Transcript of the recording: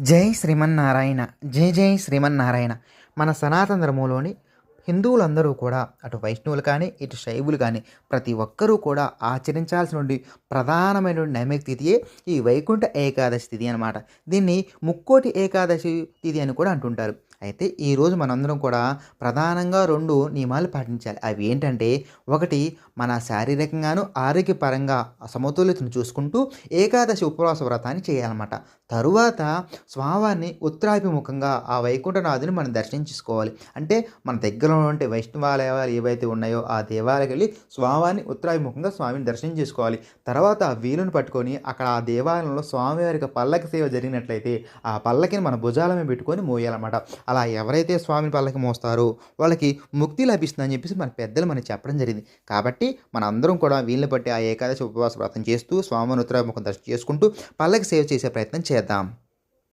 జై శ్రీమన్నారాయణ జై జై శ్రీమన్నారాయణ. మన సనాతన ధర్మంలోని హిందువులందరూ కూడా అటు వైష్ణవులు కానీ ఇటు శైవులు కానీ ప్రతి ఒక్కరూ కూడా ఆచరించాల్సిన ప్రధానమైన నైమిక తిథియే ఈ వైకుంఠ ఏకాదశి తిథి అనమాట దీన్ని ముక్కోటి ఏకాదశి తిథి అని కూడా అంటుంటారు. అయితే ఈరోజు మనందరం కూడా ప్రధానంగా రెండు నియమాలు పాటించాలి. అవి ఏంటంటే ఒకటి మన శారీరకంగాను ఆరోగ్యపరంగా సమతుల్యతను చూసుకుంటూ ఏకాదశి ఉపవాస వ్రతాన్ని చేయాలన్నమాట. తరువాత స్వామివారిని ఉత్తరాభిముఖంగా ఆ వైకుంఠనాథుని మనం దర్శనం చేసుకోవాలి అంటే మన దగ్గర ఉన్నటువంటి వైష్ణవాలయాలు ఏవైతే ఉన్నాయో ఆ దేవాలయకి వెళ్ళి స్వామివారిని ఉత్తరాభిముఖంగా స్వామిని దర్శనం చేసుకోవాలి. తర్వాత ఆ వీలును పట్టుకొని అక్కడ ఆ దేవాలయంలో స్వామివారికి పల్లకి సేవ జరిగినట్లయితే ఆ పల్లకిని మన భుజాల మీద పెట్టుకొని మోయాలన్నమాట. అలా ఎవరైతే స్వామిని పల్లకి మోస్తారో వాళ్ళకి ముక్తి లభిస్తుందని చెప్పేసి మన పెద్దలు మనకి చెప్పడం జరిగింది. కాబట్టి మన అందరం కూడా వీళ్ళని బట్టి ఆ ఏకాదశి ఉపవాస వ్రతం చేస్తూ స్వామిని ఉత్తరాభిముఖం దర్శనం చేసుకుంటూ పల్లకి సేవ చేసే ప్రయత్నం చేద్దాం.